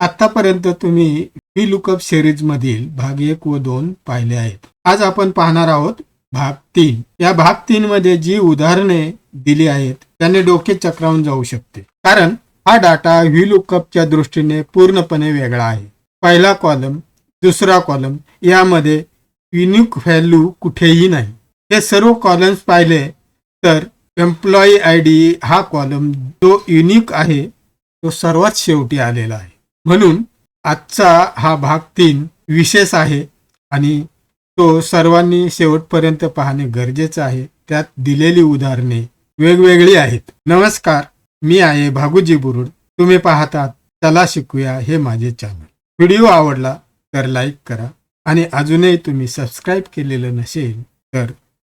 आतापर्यंत तुम्ही V lookup series मधील भाग एक व दोन पाहिले आहेत. आज आपण पाहणार आहोत भाग तीन. या भाग तीन मध्ये जी उदाहरणे दिली आहेत त्याने डोके चक्रावून जाऊ शकते. कारण हा डाटा व्ही लुकअपच्या दृष्टीने पूर्णपणे वेगळा आहे. पहिला कॉलम दुसरा कॉलम यामध्ये युनिक व्हॅल्यू कुठेही नाही. हे सर्व कॉलम्स पाहिले तर एम्प्लॉई आय डी हा कॉलम जो युनिक आहे तो सर्वात शेवटी आलेला आहे. म्हणून आजचा हा भाग तीन विशेष आहे आणि तो सर्वांनी शेवटपर्यंत पाहणे गरजेचं आहे. त्यात दिलेली उदाहरणे वेगवेगळी आहेत. नमस्कार मी आहे भागुजी बुरुड. तुम्ही पाहतात चला शिकूया हे माझे चॅनल व्हिडिओ आवडला तर लाईक करा आणि अजूनही तुम्ही सबस्क्राईब केलेलं नसेल तर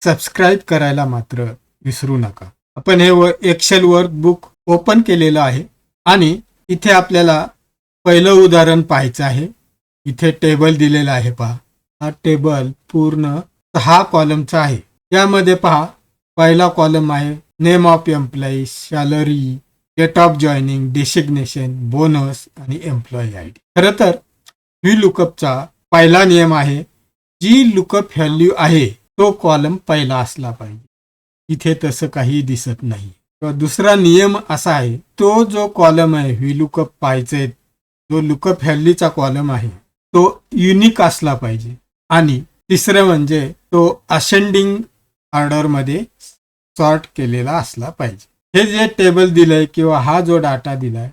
सबस्क्राईब करायला मात्र विसरू नका. आपण हे व एक्सेल वर्कबुक ओपन केलेलं आहे आणि इथे आपल्याला पहिलं उदाहरण पाहायचं आहे. इथे टेबल दिलेला आहे पहा. हा टेबल पूर्ण सहा कॉलमचा आहे. यामध्ये पहा पहिला कॉलम आहे name of employee salary date of joining designation bonus आणि एम्प्लॉई आय डी खरं तर व्ही लुकअपचा पहिला नियम आहे. जी लुकअप व्हॅल्यू आहे तो कॉलम पहिला असला पाहिजे. इथे तसं काही दिसत नाही. किंवा दुसरा नियम असा आहे तो जो कॉलम आहे व्ही लुकअप पाहायचे जो लुकअप व्हॅल्यूचा कॉलम आहे तो युनिक असला पाहिजे. आणि तिसरं म्हणजे तो असेंडिंग ऑर्डरमध्ये सॉर्ट केलेला असला पाहिजे. हे जे टेबल दिलंय किंवा हा जो डाटा दिलाय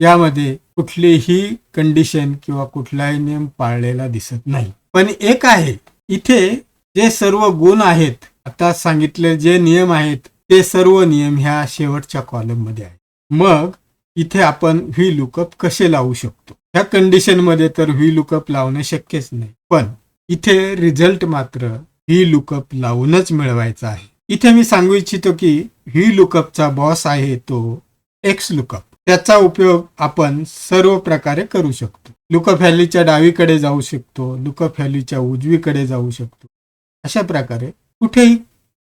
यामध्ये कुठलीही कंडिशन किंवा कुठलाही नियम पाळलेला दिसत नाही. पण एक आहे इथे जे सर्व गुण आहेत आता सांगितले जे नियम आहेत ते सर्व नियम ह्या शेवटच्या कॉलममध्ये आहेत. मग इथे आपण व्ही लुकअप कसे लावू शकतो? ह्या कंडिशनमध्ये तर व्ही लुकअप लावणं शक्यच नाही. पण इथे रिझल्ट मात्र व्ही लुकअप लावूनच मिळवायचा आहे. इथे मी सांगू इच्छितो की व्ही लुकअपचा बॉस आहे तो एक्स लुकअप त्याचा उपयोग आपण सर्व प्रकारे करू शकतो. लुकअप व्हॅल्यूच्या डावीकडे जाऊ शकतो लुकअप व्हॅल्यूच्या उजवीकडे जाऊ शकतो. अशा प्रकारे कुठेही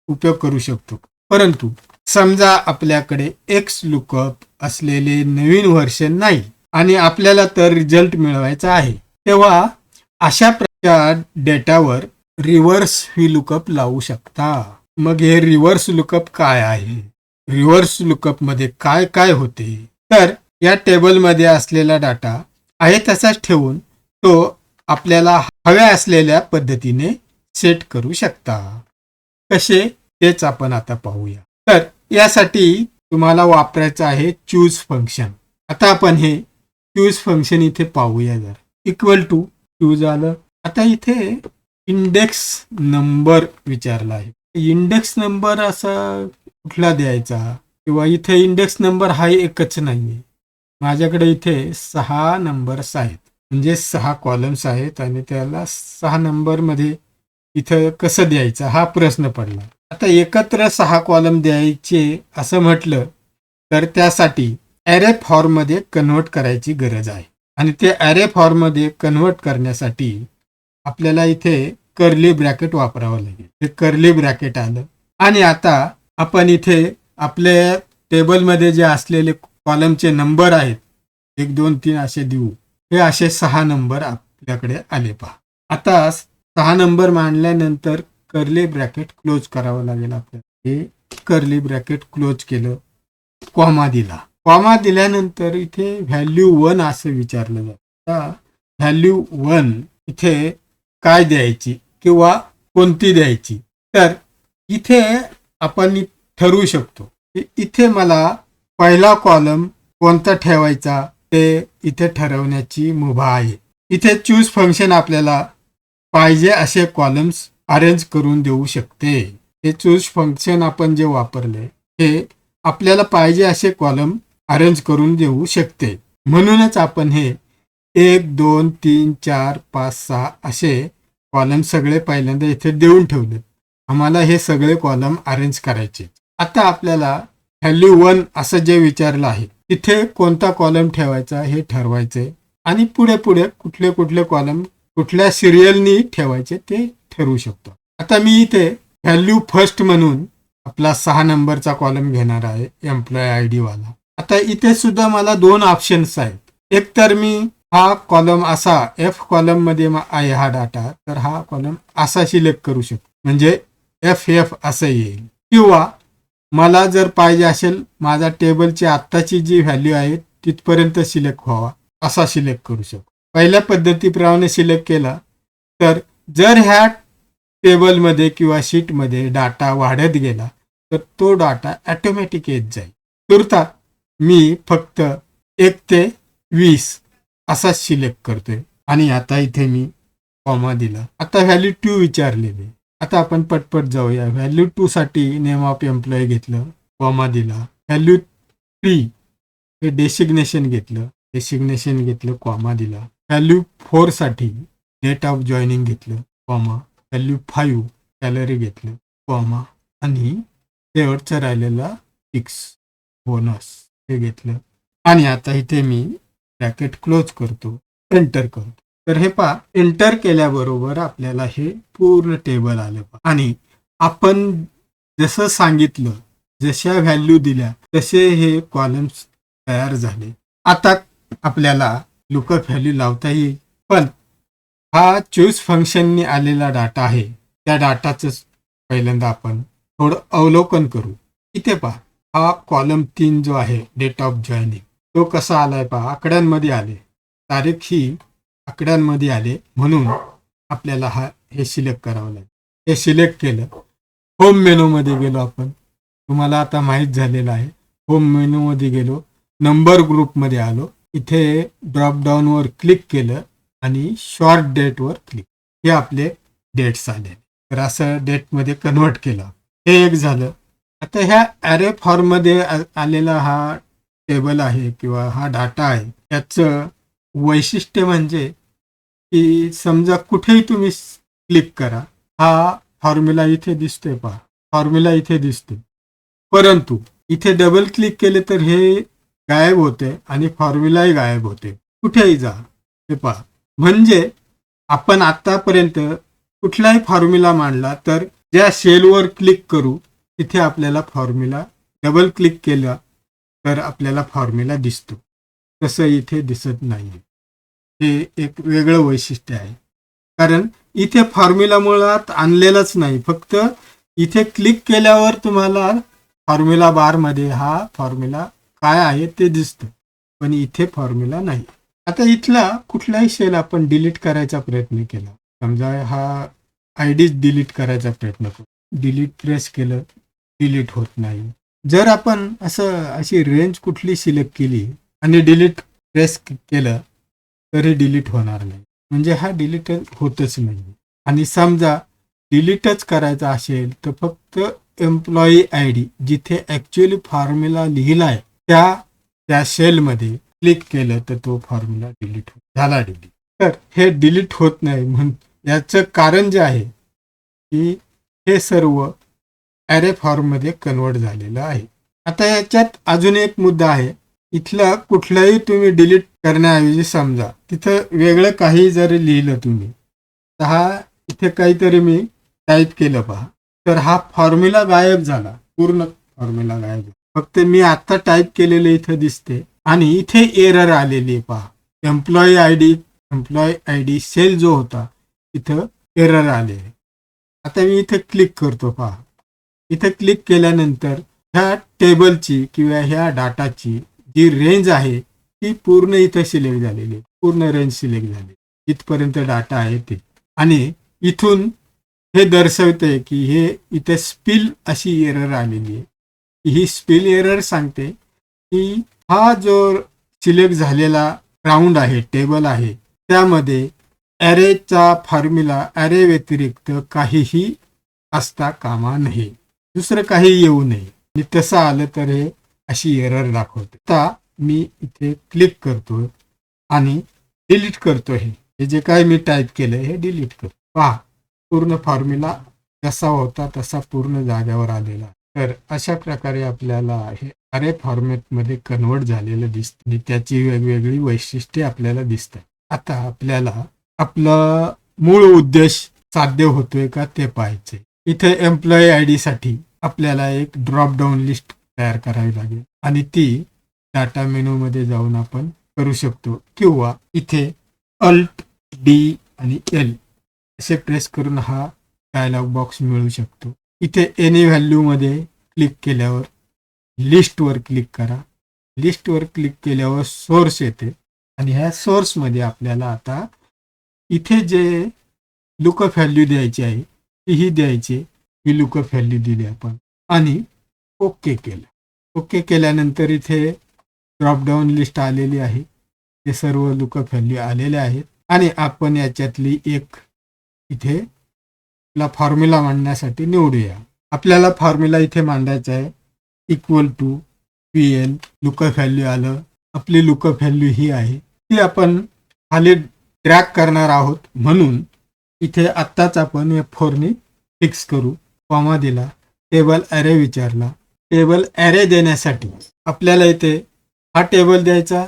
उपयोग करू शकतो. परंतु समजा आपल्याकडे एक्स लुकअप असलेले नवीन व्हर्शन नाही आणि आपल्याला तर रिझल्ट मिळवायचा आहे तेव्हा अशा प्रकार डेटावर रिव्हर्स व्ही लुकअप लावू शकता. मग हे रिव्हर्स लुकअप काय आहे? रिव्हर्स लुकअपमध्ये काय काय होते? तर या टेबलमध्ये असलेला डाटा आहे तसाच ठेवून तो आपल्याला हव्या असलेल्या पद्धतीने सेट करू शकता. कसे? तेच आपण आता पाहूया. तर यासाठी तुम्हाला वापरायचं आहे चूज फंक्शन आता आपण हे चूज फंक्शन इथे पाहूया जर. इक्वल टू चूज आलं. आता इथे इंडेक्स नंबर विचारला आहे. इंडेक्स नंबर असा कुठला द्यायचा? किंवा इथे इंडेक्स नंबर हा एकच नाहीये. माझ्याकडे इथे सहा नंबर्स आहेत. म्हणजे सहा कॉलम्स आहेत आणि त्याला सहा नंबरमध्ये इथं कसं द्यायचं? हा प्रश्न पडला. आता एकत्र सहा कॉलम द्यायचे असं म्हटलं तर त्यासाठी ॲरे फॉर्ममध्ये कन्वर्ट करायची गरज आहे. आणि ते ॲरे फॉर्ममध्ये कन्वर्ट करण्यासाठी आपल्याला इथे कर्ली ब्रॅकेट वापरावं लागेल. ते कर्ली ब्रॅकेट आलं. आणि आता आपण इथे आपल्या टेबलमध्ये जे असलेले कॉलमचे नंबर आहेत एक दोन तीन असे देऊ. हे असे सहा नंबर आपल्याकडे आले पहा. आता सहा नंबर मांडल्यानंतर कर्ली ब्रॅकेट क्लोज करावं लागेल आपल्याला. हे कर्ली ब्रॅकेट क्लोज केलं कॉमा दिला. कॉमा दिल्यानंतर इथे व्हॅल्यू वन असं विचारलं जातं. व्हॅल्यू वन इथे काय द्यायची किंवा कोणती द्यायची? तर इथे आपण ठरवू शकतो की इथे मला पहिला कॉलम कोणता ठेवायचा ते इथे ठरवण्याची मुभा आहे. इथे चूज फंक्शन आपल्याला पाहिजे असे कॉलम्स अरेंज करून देऊ शकते. हे चूज फंक्शन आपण जे वापरले हे आपल्याला पाहिजे असे कॉलम अरेंज करून देऊ शकते. म्हणूनच आपण हे एक दोन तीन चार पाच सहा असे कॉलम सगळे पहिल्यांदा इथे देऊन ठेवले. आम्हाला हे सगळे कॉलम अरेंज करायचे. आता आपल्याला व्हॅल्यू वन असं जे विचारलं आहे तिथे कोणता कॉलम ठेवायचा हे ठरवायचे आणि पुढे पुढे कुठले कुठले कॉलम कुठल्या सिरियलनी ठेवायचे ते ठरवू शकतो. आता मी इथे व्हॅल्यू फर्स्ट म्हणून आपला सहा नंबरचा कॉलम घेणार आहे एम्प्लॉय आय डी वाला. आता इथे सुद्धा मला दोन ऑप्शन्स आहेत. एक तर मी हा कॉलम असा एफ कॉलममध्ये आहे हा डाटा तर हा कॉलम असा सिलेक्ट करू शकतो. म्हणजे एफ एफ असं येईल. किंवा मला जर पाहिजे असेल माझा टेबलची आत्ताची जी व्हॅल्यू आहे तिथपर्यंत सिलेक्ट व्हावा असा सिलेक्ट करू शकतो. पहिल्या पद्धतीप्रमाणे सिलेक्ट केला तर जर ह्या टेबलमध्ये किंवा शीटमध्ये डाटा वाढत गेला तर तो डाटा ॲटोमॅटिक येत जाईल. तुर्ता मी फक्त एक ते वीस असा सिलेक्ट करतोय. आणि आता इथे मी कॉमा दिला. आता व्हॅल्यू टू विचारलेली. आता आपण पटपट जाऊया. व्हॅल्यू टू साठी नेम ऑफ एम्प्लॉय घेतलं कॉमा दिला. व्हॅल्यू थ्री हे डेसिग्नेशन घेतलं. डेसिग्नेशन घेतलं कॉमा दिला. व्हॅल्यू फोरसाठी डेट ऑफ जॉईनिंग घेतलं कॉमा व्हॅल्यू फाईव्ह सॅलरी घेतलं कॉमा आणि शेवटचं राहिलेला फिक्स बोनस हे घेतलं. आणि आता इथे मी ब्रॅकेट क्लोज करतो एंटर करतो. तर हे पहा एंटर केल्याबरोबर आपल्याला हे पूर्ण टेबल आलं आणि आपण जसं सांगितलं जशा व्हॅल्यू दिल्या तसे हे कॉलम्स तयार झाले. आता आपल्याला लुकअप व्हॅल्यू लावता येईल. पण हा चूज फंक्शननी आलेला डाटा आहे. त्या डाटाच पहिल्यांदा आपण थोडं अवलोकन करू. इथे पहा हा कॉलम तीन जो आहे डेट ऑफ जॉईनिंग तो कसा आलाय पहा आकड्यांमध्ये आले. तारीख ही आकड्यांमध्ये आले म्हणून आपल्याला हा हे सिलेक्ट करावं लागेल. हे सिलेक्ट केलं होम मेनूमध्ये गेलो आपण. तुम्हाला आता माहीत झालेलं आहे होम मेनूमध्ये गेलो नंबर ग्रुपमध्ये आलो. इथे ड्रॉपडाऊनवर क्लिक केलं आणि शॉर्ट डेटवर क्लिक हे आपले डेट्स आले. तर असं डेटमध्ये कन्वर्ट केलं. हे एक झालं. आता ह्या ॲरे फॉर्ममध्ये आलेला हा टेबल आहे किंवा हा डाटा आहे त्याचं वैशिष्ट्य म्हणजे की समजा कुठेही तुम्ही क्लिक करा हा फॉर्म्युला इथे दिसतोय पहा. फॉर्म्युला इथे दिसतोय. परंतु इथे डबल क्लिक केले तर हे गायब होते आणि फॉर्म्युलाही गायब होते. कुठेही जा. हे पहा. म्हणजे आपण आतापर्यंत कुठलाही फॉर्म्युला मांडला तर ज्या सेलवर क्लिक करू तिथे आपल्याला फॉर्म्युला डबल क्लिक केला तर आपल्याला फॉर्म्युला दिसतो. तसं इथे दिसत नाही हे एक वेगळं वैशिष्ट्य आहे. कारण इथे फॉर्म्युला मुळात आणलेलाच नाही. फक्त इथे क्लिक केल्यावर तुम्हाला फॉर्म्युला बारमध्ये हा फॉर्म्युला काय आहे ते दिसतं. पण इथे फॉर्म्युला नाही. आता इथला कुठलाही सेल आपण डिलीट करायचा प्रयत्न केला. समजा हा आय डी डिलीट करायचा प्रयत्न करू. डिलीट प्रेस केलं डिलीट होत नाही. जर आपण असं अशी रेंज कुठली सिलेक्ट केली आणि डिलीट प्रेस केलं तरी डिलीट होणार नाही. म्हणजे हा डिलीट होतच नाही. आणि समजा डिलीटच करायचा असेल तर फक्त एम्प्लॉई आय डी जिथे ॲक्च्युअली फॉर्म्युला लिहिलाय त्या त्या सेलमध्ये क्लिक केलं तर तो फॉर्म्युला डिलीट झाला डिलीट तर हे डिलीट होत नाही म्हण याचं कारण जे आहे की हे सर्व ॲरे फॉर्ममध्ये कन्वर्ट झालेलं आहे. आता याच्यात अजून एक मुद्दा आहे. इथलं कुठलंही तुम्ही डिलीट करण्याऐवजी समजा तिथं वेगळं काही जरी लिहिलं तुम्ही तर हा इथे काहीतरी मी टाईप केलं पहा. तर हा फॉर्म्युला गायब झाला. पूर्ण फॉर्म्युला गायब झाला. फक्त मी आता टाईप केलेलं इथं दिसते. आणि इथे एरर आलेली आहे पहा. Employee I D employee I D cell जो होता इथं एरर आले आता मी इथं क्लिक करतो पहा. इथं क्लिक केल्यानंतर ह्या टेबलची किंवा ह्या डाटाची जी रेंज आहे ती पूर्ण इथं सिलेक्ट झालेली आहे. पूर्ण रेंज सिलेक्ट झाली इथपर्यंत डाटा आहे ते. आणि इथून हे दर्शवते की हे इथे स्पिल अशी एरर आलेली आहे. ही स्पेल एरर सांगते की हा जो सिलेक्ट झालेला राऊंड आहे टेबल आहे त्यामध्ये ॲरेचा फॉर्म्युला ॲरे व्यतिरिक्त काहीही असता कामा नये. दुसरं काही येऊ नये. आणि तसं आलं तर हे अशी एरर दाखवते. आता मी इथे क्लिक करतो आणि डिलीट करतो हे. जे काय मी टाईप केलं हे डिलीट करतो पहा पूर्ण फॉर्म्युला जसा होता तसा पूर्ण जाग्यावर आलेला तर अशा प्रकारे आपल्याला हे अरे फॉर्मॅटमध्ये कन्वर्ट झालेलं दिसतं आणि त्याची वेगवेगळी वैशिष्ट्ये आपल्याला दिसतात. आता आपल्याला आपला मूळ उद्देश साध्य होतोय का ते पाहायचे इथे एम्प्लॉई आय डी साठी आपल्याला एक ड्रॉप डाऊन लिस्ट तयार करावी लागेल आणि ती डाटा मेनू मध्ये जाऊन आपण करू शकतो किंवा इथे अल्ट डी आणि एल असे प्रेस करून हा डायलॉग बॉक्स मिळू शकतो. इथे एनी व्हॅल्यूमध्ये क्लिक केल्यावर लिस्टवर क्लिक करा. लिस्टवर क्लिक केल्यावर सोर्स येते. आणि ह्या सोर्समध्ये आपल्याला आता इथे जे लुकअप व्हॅल्यू द्यायची आहे तीही द्यायची ही लुकअप व्हॅल्यू दिली आपण. आणि ओके केलं. ओके केल्यानंतर इथे ड्रॉपडाऊन लिस्ट आलेली आहे. ते सर्व लुकअप व्हॅल्यू आलेले आहेत. आणि आपण याच्यातली एक इथे आपला फॉर्म्युला मांडण्यासाठी निवडूया. आपल्याला फॉर्म्युला इथे मांडायचा आहे. Equal to P L lookup value आलं. आपली लुकअप व्हॅल्यू ही आहे. ती आपण खाली ट्रॅक करणार आहोत म्हणून इथे आत्ताच आपण या फोरनी फिक्स करू. कॉमा दिला. टेबल ॲरे विचारला. टेबल ॲरे देण्यासाठी आपल्याला इथे हा टेबल द्यायचा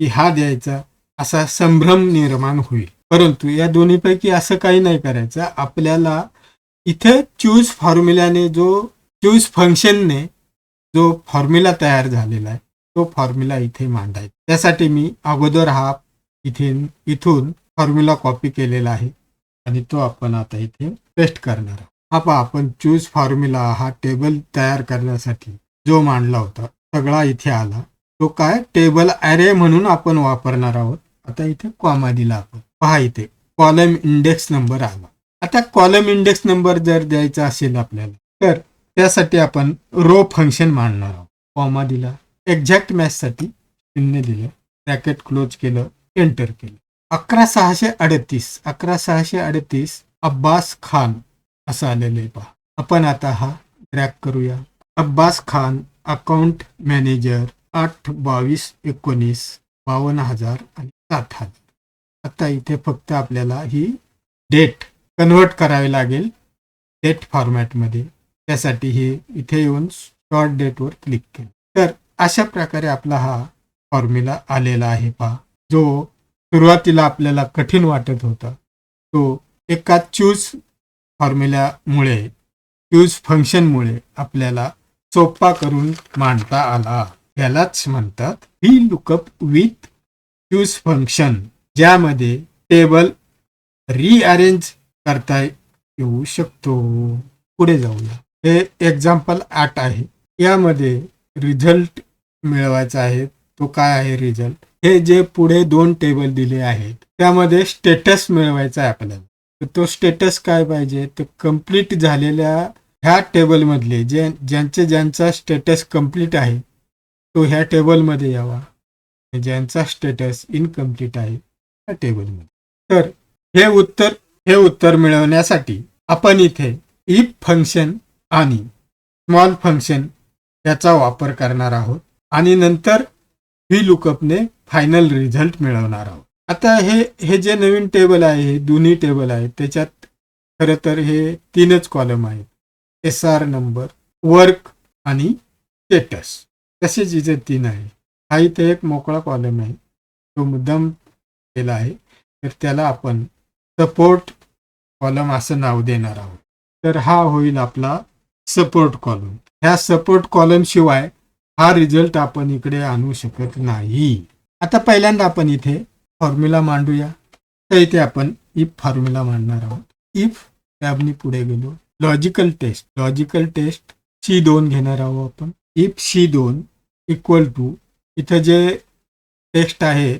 की हा द्यायचा असा संभ्रम निर्माण होईल. परंतु या दोन्हीपैकी असं काही नाही करायचं. आपल्याला इथे चूज फॉर्म्युलाने जो चूज फंक्शनने जो फॉर्म्युला तयार झालेला आहे तो फॉर्म्युला इथे मांडायचा. त्यासाठी मी अगोदर हा इथे इथून फॉर्म्युला कॉपी केलेला आहे आणि तो आपण आता इथे पेस्ट करणार आहोत. हा पहा आपण चूज फॉर्म्युला हा टेबल तयार करण्यासाठी जो मांडला होता सगळा इथे आला. तो काय? टेबल अरे म्हणून आपण वापरणार आहोत. आता इथे कॉमा दिला आपण. पहा इथे कॉलम इंडेक्स नंबर आला. आता कॉलम इंडेक्स नंबर जर द्यायचा असेल आपल्याला तर त्यासाठी आपण रो फंक्शन मांडणार आहोत. कॉमा दिला एक्झॅक्ट मॅचसाठी शून्य दिलं ब्रॅकेट क्लोज केलं एंटर केलं. अकरा सहाशे अडतीस अकरा सहाशे अडतीस अब्बास खान असं आलेलं आहे पहा. आपण आता हा ट्रॅक करूया. अब्बास खान अकाउंट मॅनेजर आठ बावीस एकोणीस बावन्न हजार आणि सात हजार. आता इथे फक्त आपल्याला ही डेट कन्वर्ट करावी लागेल डेट फॉर्मॅटमध्ये त्यासाठी हे इथे येऊन शॉर्ट डेटवर क्लिक केलं. तर अशा प्रकारे आपला हा फॉर्म्युला आलेला आहे पहा. जो सुरुवातीला आपल्याला कठीण वाटत होता. तो एका चूज फॉर्म्युल्यामुळे चूज फंक्शनमुळे आपल्याला सोपा करून मांडता आला. यालाच म्हणतात ही लुकअप विथ चूज फंक्शन ज्यामध्ये टेबल रिअरेंज करता येऊ शकतो. पुढे जाऊया. हे एक्झाम्पल आठ आहे. यामध्ये रिझल्ट मिळवायचा आहे. तो काय आहे रिझल्ट हे जे पुढे दोन टेबल दिले आहेत त्यामध्ये स्टेटस मिळवायचा आहे आपल्याला. तर तो स्टेटस काय पाहिजे? तर कंप्लीट झालेल्या ह्या टेबलमधले जे ज्यांचे ज्यांचा स्टेटस कंप्लीट आहे तो ह्या टेबलमध्ये यावा. ज्यांचा स्टेटस इनकम्प्लीट आहे टेबलमध्ये. तर हे उत्तर हे उत्तर मिळवण्यासाठी आपण इथे इफ फंक्शन आणि स्मॉल फंक्शन याचा वापर करणार आहोत आणि नंतर व्ही लुकअपने फायनल रिझल्ट मिळवणार आहोत. आता हे हे जे नवीन टेबल आहे हे दोन्ही टेबल आहेत त्याच्यात खरं तर हे तीनच कॉलम आहेत. एस आर नंबर वर्क आणि स्टेटस तसेच इथे तीन आहे. हा इथे एक मोकळा कॉलम आहे. तो मुद्दाम केला आहे तर त्याला आपण सपोर्ट कॉलम असं नाव देणार आहोत. तर हा होईल आपला सपोर्ट कॉलम ह्या सपोर्ट कॉलम शिवाय हा रिझल्ट आपण इकडे आणू शकत नाही. आता पहिल्यांदा आपण इथे फॉर्म्युला मांडूया. तर इथे आपण इफ फॉर्म्युला मांडणार आहोत. इफ टॅबनी पुढे गेलो. Logical test logical test C दोन घेणार आहोत आपण. इफ सी दोन इक्वल टू इथं जे टेक्स्ट आहे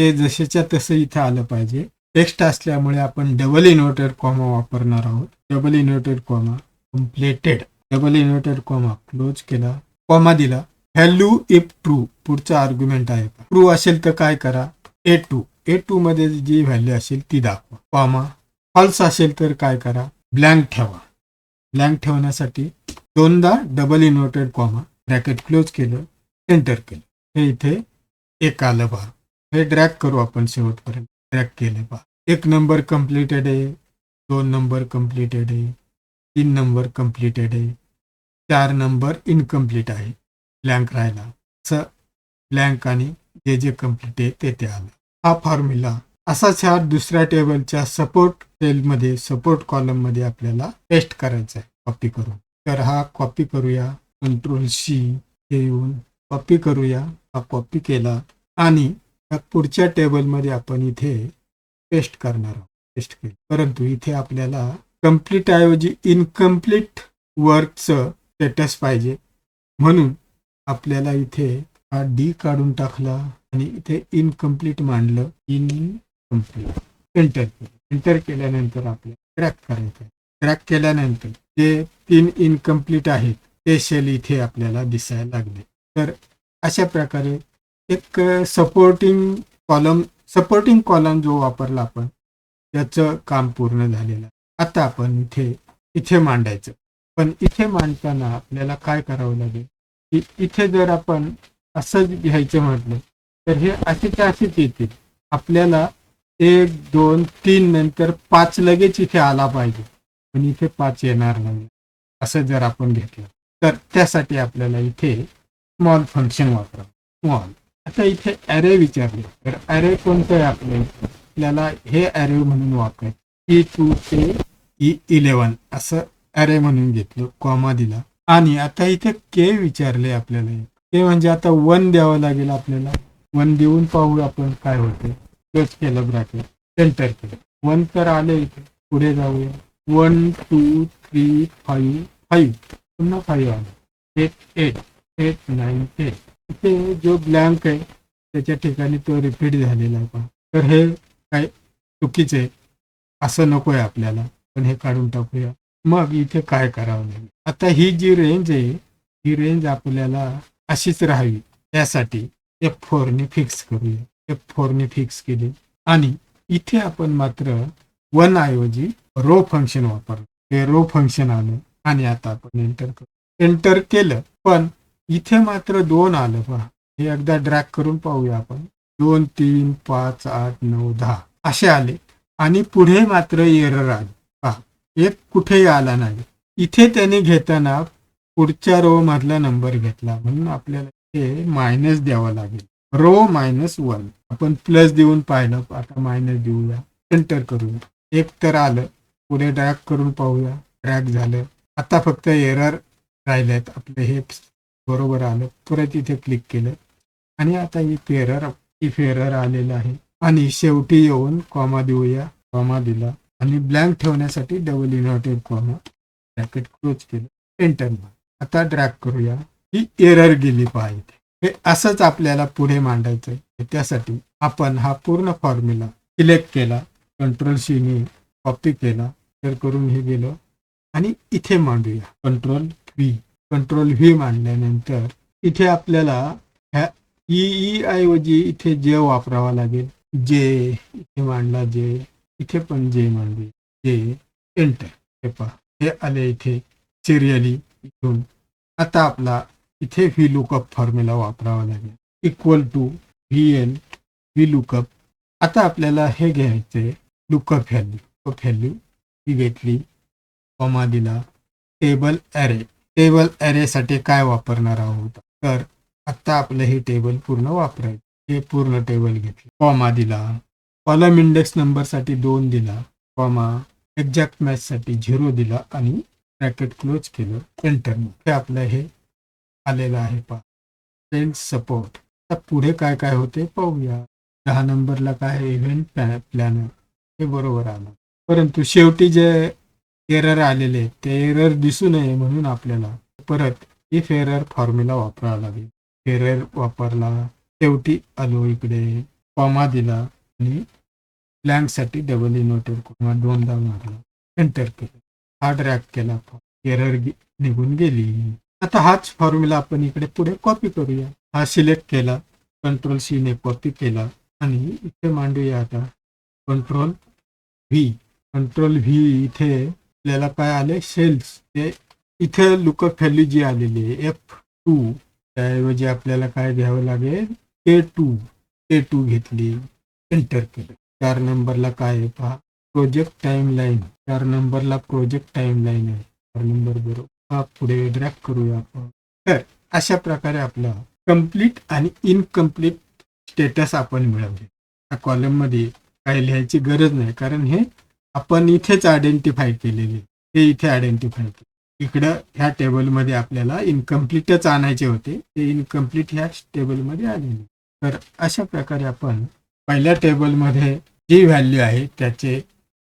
ते जसेच्या तसं इथं आलं पाहिजे. टेक्स्ट असल्यामुळे आपण डबल इन्व्हर्टेड कॉमा वापरणार आहोत. Double inverted comma completed double inverted comma close केला. कॉमा दिला. व्हॅल्यू इफ ट्रू पुढचा आर्ग्युमेंट आहे. ट्रू असेल तर काय करा? ए टू ए टू मध्ये जी व्हॅल्यू असेल ती दाखवा. कॉमा फॉल्स असेल तर काय करा? ब्लँक ठेवा. ब्लँक ठेवण्यासाठी दोनदा double inverted comma bracket close केलं. एंटर केलं. हे इथे एक आलं बघा हे ड्रॅग करू आपण शेवटपर्यंत. ड्रॅग केले पहा. एक नंबर कम्प्लिटेड आहे. दोन नंबर कम्प्लिटेड आहे. तीन नंबर कम्प्लिटेड आहे. चार नंबर इनकम्प्लीट आहे. ब्लँक राहिला. असं ब्लँक आणि जे जे कंप्लीट आहे ते ते आलं. हा फॉर्म्युला असाच ह्या दुसऱ्या टेबलच्या सपोर्ट सेलमध्ये सपोर्ट कॉलममध्ये आपल्याला पेस्ट करायचा आहे. कॉपी करून. तर हा कॉपी करूया. कंट्रोल सी हे येऊन कॉपी करूया. हा कॉपी केला. आणि पुढच्या टेबलमध्ये आपण इथे पेस्ट करणार आहोत. पेस्ट केलं. परंतु इथे आपल्याला कंप्लीट ऐवजी इनकम्प्लीट वर्कचं स्टेटस पाहिजे. म्हणून आपल्याला इथे हा डी काढून टाकला आणि इथे इनकम्प्लीट मांडलं. इनकम्प्लीट एंटर केलं. एंटर केल्यानंतर आपल्याला क्रॅक करायचं क्रॅक केल्यानंतर जे तीन इनकम्प्लीट आहेत ते शेल इथे आपल्याला दिसायला लागले. तर अशा प्रकारे एक सपोर्टिंग कॉलम सपोर्टिंग कॉलम जो वापरला आपण त्याचं काम पूर्ण झालेलं आहे. आता आपण इथे इथे मांडायचं. पण इथे मांडताना आपल्याला काय करावं लागेल? की इथे जर आपण असं घ्यायचं म्हटलं तर हे असेच असेच येतील. आपल्याला एक दोन तीन नंतर पाच लगेच इथे आला पाहिजे. पण इथे पाच येणार नाही. असं जर आपण घेतलं तर त्यासाठी आपल्याला इथे स्मॉल फंक्शन वापरा स्मॉल आता इथे ॲरे विचारले. तर ॲरे कोणतं आहे आपल्या इथे आपल्याला हे ॲरे म्हणून वापरायचं. E ई टू ते e ई इलेवन असं ॲरे म्हणून घेतलं कॉमा दिला. आणि आता इथे के विचारले आपल्याला ते म्हणजे आता वन द्यावं लागेल आपल्याला. वन देऊन पाहू आपण काय होते. क्लोज केलं ब्रॅकेट सेंटर केलं. वन तर आले इथे. पुढे जाऊया. One two three five five पुन्हा फाईव्ह आलं. Eight eight eight nine eight इथे जो ब्लँक आहे त्याच्या ठिकाणी तो रिपीट झालेला आहे पहा. तर हे काय चुकीचं आहे. असं नको आहे आपल्याला. पण हे काढून टाकूया. मग इथे काय करावं लागेल? आता ही जी रेंज आहे ही रेंज आपल्याला अशीच राहावी. त्यासाठी एफ फोरने फिक्स करूया. एफ फोरने फिक्स केली. आणि इथे आपण मात्र वन ऐवजी रो फंक्शन वापरलं. ते रो फंक्शन आलं आणि आता आपण एंटर करू. एंटर केलं पण इथे मात्र दोन आलं पहा हे एकदा ड्रॅग करून पाहूया आपण. दोन तीन पाच आठ नऊ दहा. असे आले. आणि पुढे मात्र एरर आले. पहा. एक कुठेही आला नाही. इथे त्याने घेताना पुढच्या रो मधला नंबर घेतला. म्हणून आपल्याला हे मायनस द्यावं लागेल. रो मायनस वन आपण प्लस देऊन पाहिलं. आता मायनस देऊया. एंटर करूया एक तर आलं. पुढे ड्रॅग करून पाहूया. ड्रॅग झालं. आता फक्त एरर राहिलेत. आपले हे बरोबर आलं. परत इथे क्लिक केलं. आणि आता ही एरर इफ एरर आलेलं आहे. आणि शेवटी येऊन कॉमा देऊया. कॉमा दिला. आणि ब्लँक ठेवण्यासाठी double inverted comma bracket close केलं. एंटर आता ड्रॅग करूया. ही एरर गेली पाहिजे. हे असंच आपल्याला पुढे मांडायचं आहे त्यासाठी आपण हा पूर्ण फॉर्म्युला सिलेक्ट केला. कंट्रोल सीने कॉपी केला. तर करून हे गेलो. आणि इथे मांडूया. कंट्रोल व्ही कंट्रोल व्ही मांडल्यानंतर इथे आपल्याला ह्या ई ऐवजी इथे जे वापरावा लागेल. जे इथे मांडला जे इथे पण जे मांडले. जे एंटर हे पहा. हे आले इथे सिरियली इथून. आता आपला इथे व्ही लुकअप फॉर्म्युला वापरावा लागेल. Equal to V N V lookup आता आपल्याला हे घ्यायचे लुकअप व्हॅल्यू लुकअप व्हॅल्यू ही घेतली. कॉमा दिला. टेबल ॲरे टेबल ॲरेसाठी काय वापरणार आहोत? तर आता आपलं हे टेबल पूर्ण वापरायचं. हे पूर्ण टेबल घेतलं. कॉमा दिला. कॉलम इंडेक्स नंबरसाठी दोन दिला. कॉमा एक्झॅक्ट मॅचसाठी झिरो दिला आणि ब्रॅकेट क्लोज केलं. एंटर. हे आपलं हे आलेलं आहे पा सेल्स सपोर्ट आता पुढे काय काय होते पाहूया. दहा नंबरला काय इव्हेंट प्लॅनर हे बरोबर आलं. परंतु शेवटी जे एरर आलेले आहेत. ते एरर दिसू नये म्हणून आपल्याला परत इफ एरर फॉर्म्युला वापरावा लागेल. एरर वापरला शेवटी आलो इकडे कॉमा दिला आणि ब्लँकसाठी डबल इनोटेड किंवा दोनदा मारला. एंटर केलं. हा ड्रॅग केला एरर निघून गेली. आता हाच फॉर्म्युला आपण इकडे पुढे कॉपी करूया. हा सिलेक्ट केला. कंट्रोल सीने कॉपी केला. आणि इथे मांडूया आता. कंट्रोल व्ही कंट्रोल व्ही इथे आपल्याला काय आले सेल्स. ते इथे लुकअप व्हॅल्यू जी आलेली आहे एफ टू त्याऐवजी आपल्याला काय घ्यावं लागेल? के टू के टू घेतली. एंटर केलं. चार नंबरला काय आहे पहा? प्रोजेक्ट टाइम लाईन चार नंबरला प्रोजेक्ट टाइम लाईन आहे. चार नंबर बरोबर. हा पुढे ड्रॅग करूया आपण. तर अशा प्रकारे आपला कंप्लीट आणि इनकम्प्लीट स्टेटस आपण मिळवले. त्या कॉलममध्ये काही लिहायची गरज नाही. कारण हे आपण इथेच आयडेंटिफाय केलेले ते इथे आयडेंटिफाय केले इकडं ह्या टेबलमध्ये आपल्याला इनकम्प्लीटच आणायचे होते. ते इनकम्प्लीट ह्या टेबलमध्ये आलेले तर अशा प्रकारे आपण पहिल्या टेबलमध्ये जी व्हॅल्यू आहे त्याचे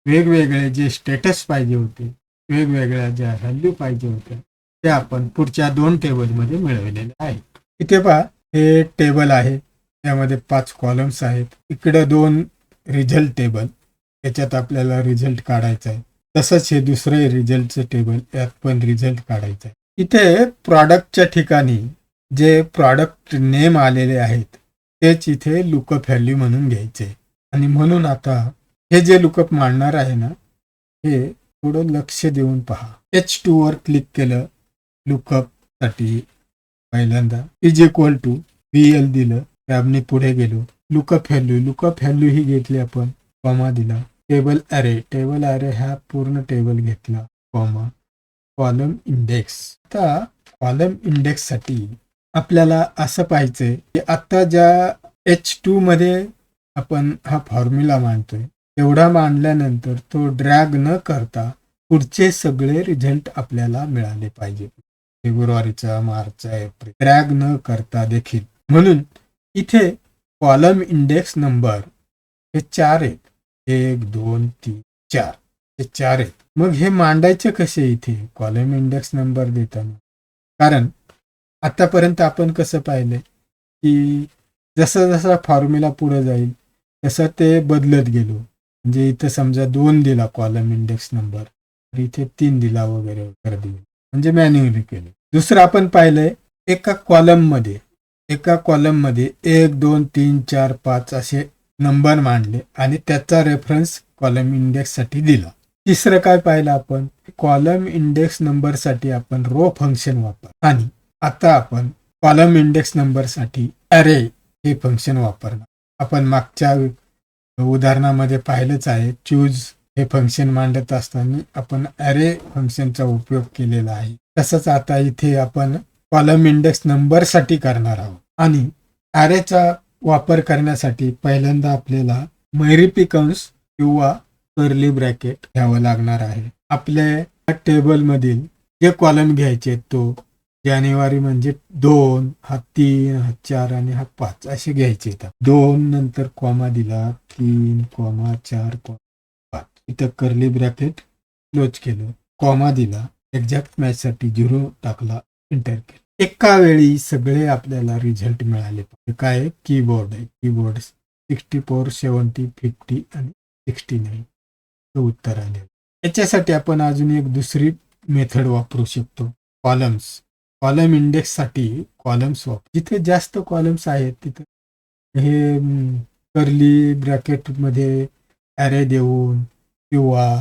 वेगवेगळे जे स्टेटस पाहिजे होते वेगवेगळ्या ज्या व्हॅल्यू पाहिजे होत्या ते आपण पुढच्या दोन टेबलमध्ये मिळवलेले आहेत. इथे पहा हे टेबल आहे. त्यामध्ये पाच कॉलम्स आहेत. इकडं दोन रिझल्ट टेबल याच्यात आपल्याला रिझल्ट काढायचा आहे. तसंच हे दुसरे रिझल्टचं टेबल यात पण रिझल्ट काढायचं आहे. इथे प्रॉडक्टच्या ठिकाणी जे प्रॉडक्ट नेम आलेले आहेत तेच इथे लुकअप व्हॅल्यू म्हणून घ्यायचे आणि म्हणून आता हे जे लुकअप मांडणार आहे ना हे थोडं लक्ष देऊन पहा. एच टू वर क्लिक केलं लुकअपसाठी पहिल्यांदा is equal to V L दिलं टॅबने पुढे गेलो. लुकअप व्हॅल्यू लुकअप व्हॅल्यू ही घेतली आपण कॉमा दिला. टेबल अरे टेबल अरे हा पूर्ण टेबल घेतला. कॉमा कॉलम इंडेक्स आता कॉलम इंडेक्ससाठी आपल्याला असं पाहिजे की आता ज्या एच टू मध्ये आपण हा फॉर्म्युला मांडतोय तेवढा मांडल्यानंतर तो ड्रॅग न करता पुढचे सगळे रिझल्ट आपल्याला मिळाले पाहिजे. फेब्रुवारीचा मार्चचा एप्रिल. ड्रॅग न करता देखील. म्हणून इथे कॉलम इंडेक्स नंबर हे चार आहेत. एक दोन तीन चार. हे चार आहेत. मग हे मांडायचे कसे इथे? कॉलम इंडेक्स नंबर देताना. कारण आतापर्यंत आपण कसं पाहिलंय की जसं जसा फॉर्म्युला पुढे जाईल तसं ते बदलत गेलो. म्हणजे इथं समजा दोन दिला कॉलम इंडेक्स नंबर तर इथे तीन दिला वगैरे वगैरे दिले. म्हणजे मॅन्युअली केले. दुसरं आपण पाहिलंय एका कॉलममध्ये एका कॉलममध्ये एक दोन तीन चार पाच असे नंबर मांडले आणि त्याचा रेफरन्स कॉलम इंडेक्ससाठी दिला. तिसरं काय पाहिलं आपण? कॉलम इंडेक्स नंबरसाठी आपण रो फंक्शन वापर आणि आता आपण कॉलम इंडेक्स नंबरसाठी अरे हे फंक्शन वापरणार. आपण मागच्या उदाहरणामध्ये पाहिलंच आहे चूज हे फंक्शन मांडत असताना आपण अरे फंक्शनचा उपयोग केलेला आहे. तसंच आता इथे आपण कॉलम इंडेक्स नंबरसाठी करणार आहोत. आणि अरेचा वापर करण्यासाठी पहिल्यांदा आपल्याला मैरिपी कंस किंवा कर्ली ब्रॅकेट घ्यावं लागणार आहे. आपल्या टेबल मधील जे कॉलम घ्यायचे तो जानेवारी म्हणजे दोन हा तीन हा चार आणि हा पाच असे घ्यायचे येतात दोन नंतर कॉमा दिला तीन कॉमा चार कॉमा पाच. इथं कर्ली ब्रॅकेट क्लोज केलं. कॉमा दिला. एक्झॅक्ट मॅच साठी झिरो टाकला. इंटर केलं. एका वेळी सगळे आपल्याला रिझल्ट मिळाले. पाहिजे काय कीबोर्ड आहे. Keyboard sixty four seventy fifty आणि सिक्स्टी नाईन उत्तर आले. याच्यासाठी आपण अजून एक दुसरी मेथड वापरू शकतो. कॉलम्स कॉलम इंडेक्ससाठी कॉलम्स वापर जिथे जास्त कॉलम्स आहेत तिथे हे कर्ली ब्रॅकेटमध्ये देऊन किंवा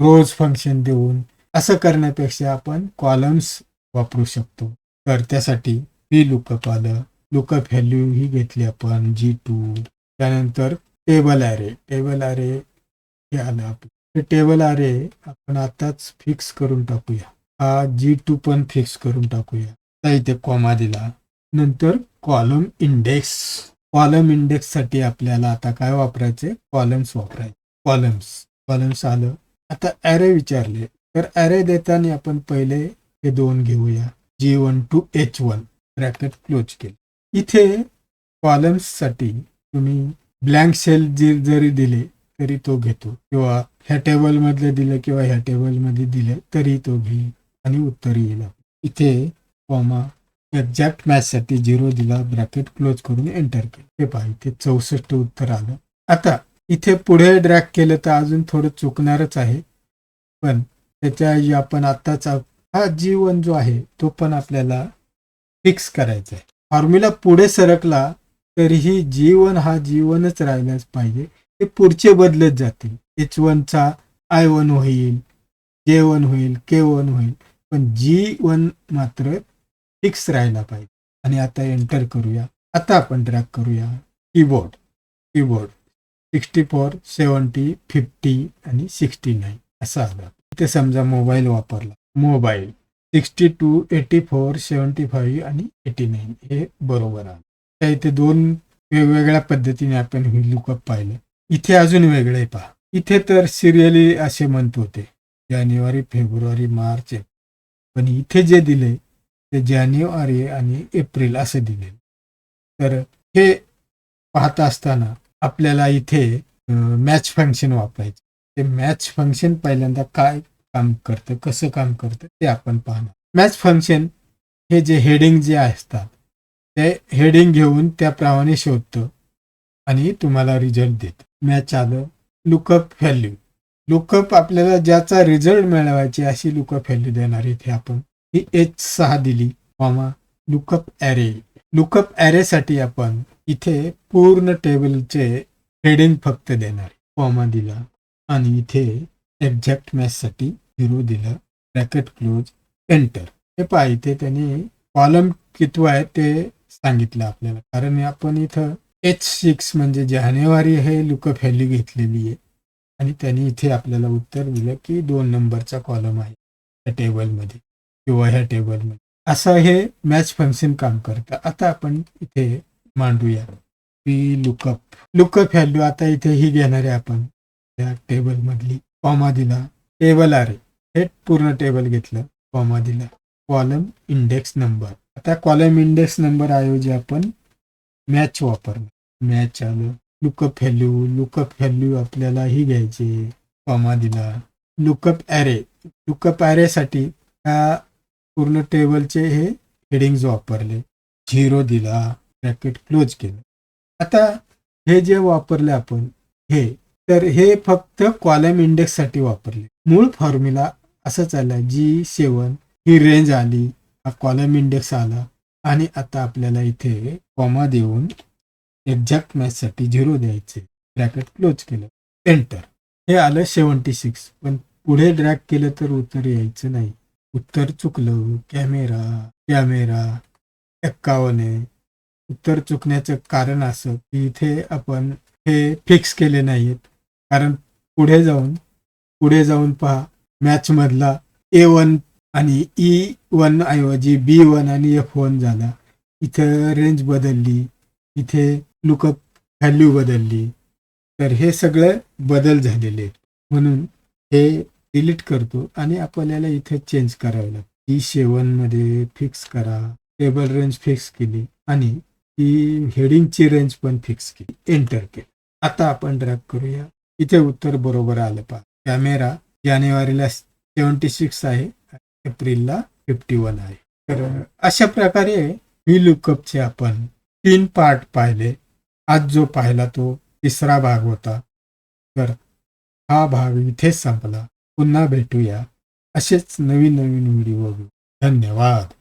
रोज फंक्शन देऊन असं करण्यापेक्षा आपण कॉलम्स वापरू शकतो. तर त्यासाठी व्ही लुकअप आलं लुकअप व्हॅल्यू ही घेतली आपण जी टू त्यानंतर टेबल आरे टेबल अरे हे आलं आपलं टेबल अरे आपण आताच फिक्स करून टाकूया. हा जी टू पण फिक्स करून टाकूया. आता इथे कॉमा दिला. नंतर कॉलम इंडेक्स कॉलम इंडेक्ससाठी आपल्याला आता काय वापरायचे? कॉलम्स वापरायचे. कॉलम्स कॉलम्स आलं. आता अरे विचारले. तर अरे देताना आपण पहिले हे दोन घेऊया. G one to H one bracket close केले. इथे कॉलम्ससाठी तुम्ही ब्लँक सेल जरी दिले तरी तो घेतो. किंवा ह्या टेबल मधले दिले किंवा ह्या टेबलमध्ये दिले तरी तो घेईल आणि उत्तर येईल. इथे कॉमा एक्झॅक्ट मॅच साठी झिरो दिला ब्रॅकेट क्लोज करून एंटर केलं. हे पहा इथे चौसष्ट उत्तर आलं. आता इथे पुढे ड्रॅक केलं तर अजून थोडं चुकणारच आहे. पण त्याच्याऐवजी आपण आत्ताच हा जी वन जो आहे तो पण आपल्याला फिक्स करायचा आहे. फॉर्म्युला पुढे सरकला तरीही जी वन हा जी वनच राहिलाच पाहिजे. ते पुढचे बदलत जातील. एच वनचा आय वन होईल जे वन होईल के वन होईल. पण जी वन मात्र फिक्स राहिला पाहिजे. आणि आता एंटर करूया. आता आपण ड्रॅग करूया. Keyboard keyboard sixty four seventy fifty आणि सिक्स्टी नाईन असं आलं. इथे समजा मोबाईल वापरला. Mobile sixty two eighty four seventy five आणि एटी नाईन हे बरोबर आहे. त्या इथे दोन वेगवेगळ्या पद्धतीने आपण हे लुकअप पाहिलं. इथे अजून वेगळे पहा. इथे तर सिरियली असे म्हणत होते. जानेवारी फेब्रुवारी मार्च. पण इथे जे दिले ते जानेवारी आणि एप्रिल असे दिले. तर हे पाहत असताना आपल्याला इथे मॅच फंक्शन वापरायचे. ते मॅच फंक्शन पहिल्यांदा काय काम करतं कसं काम करतं ते आपण पाहणार. मॅच फंक्शन हे जे हेडिंग जे असतात ते हेडिंग घेऊन त्याप्रमाणे शोधतं आणि तुम्हाला रिझल्ट देतं. मॅच आलं लुकअप व्हॅल्यू लुकअप आपल्याला ज्याचा रिझल्ट मिळवायची अशी लुकअप व्हॅल्यू देणार इथे आपण. ही एच सहा दिली कॉमा लुकअप ॲरे लुकअप ॲरेसाठी आपण इथे पूर्ण टेबलचे हेडिंग फक्त देणार कॉमा दिला आणि इथे एक्झॅक्ट मॅचसाठी झिरो दिलं. ब्रॅकेट क्लोज एंटर हे पहा इथे त्यांनी कॉलम कितवा आहे ते सांगितलं आपल्याला. कारण आपण इथं एच सिक्स म्हणजे जानेवारी हे लुकअप व्हॅल्यू घेतलेली आहे. आणि त्यांनी इथे आपल्याला उत्तर दिलं की दोन नंबरचा कॉलम आहे त्या टेबलमध्ये किंवा ह्या टेबलमध्ये असं हे मॅच फंक्शन काम करतं. आता आपण इथे मांडूया. पी लुकअप लुकअप व्हॅल्यू आता इथे ही घेणार आहे आपण. त्या टेबलमधली कॉमा दिला टेबल आरे हे पूर्ण टेबल घेतलं कॉमा दिला कॉलम इंडेक्स नंबर आता कॉलम इंडेक्स नंबर ऐवजी आपण मॅच वापरणार. मॅच आलं लुकअप व्हॅल्यू लुकअप व्हॅल्यू आपल्याला ही घ्यायची कॉमा दिला लुकअप ॲरे लुकअप ॲरेसाठी ह्या पूर्ण टेबलचे हे हेडिंग्ज वापरले. झिरो दिला ब्रॅकेट क्लोज केलं. आता हे जे वापरले आपण हे तर हे फक्त कॉलम इंडेक्ससाठी वापरले. मूळ फॉर्म्युला असंच आला जी सेवन ही रेंज आली हा कॉलम इंडेक्स आला आणि आता आपल्याला इथे कॉमा देऊन एक्झॅक्ट मॅचसाठी झिरो द्यायचे. ब्रॅकेट क्लोज केलं. एंटर हे आलं सेवन्टी सिक्स पण पुढे ड्रॅग केलं तर उत्तर यायचं नाही. उत्तर चुकलं. कॅमेरा कॅमेरा एक्कावन आहे उत्तर चुकण्याचं कारण असं की इथे आपण हे फिक्स केले नाहीत. कारण पुढे जाऊन पुढे जाऊन पहा मॅच मधला ए वन आणि e ई वन ऐवजी बी वन आणि एफ वन झाला. इथं रेंज बदलली इथे लुकअप व्हॅल्यू बदलली. तर हे सगळं बदल झालेले आहेत. म्हणून हे डिलीट करतो आणि आपल्याला इथे चेंज करावं लागतं. E ई सेवनमध्ये फिक्स करा टेबल रेंज फिक्स केली आणि ती हेडिंगची रेंज पण फिक्स केली. एंटर केली. आता आपण ड्रॅग करूया. इथे उत्तर बरोबर आलं पहा. कॅमेरा जानेवारीला सेवन्टी सिक्स आहे एप्रिलला फिफ्टी वन आहे. तर अशा प्रकारे मी लुकअपचे आपण तीन पार्ट पाहिले. आज जो पाहिला तो तिसरा भाग होता. तर हा भाग इथेच संपला. पुन्हा भेटूया. असेच नवीन नवीन व्हिडिओ धन्यवाद.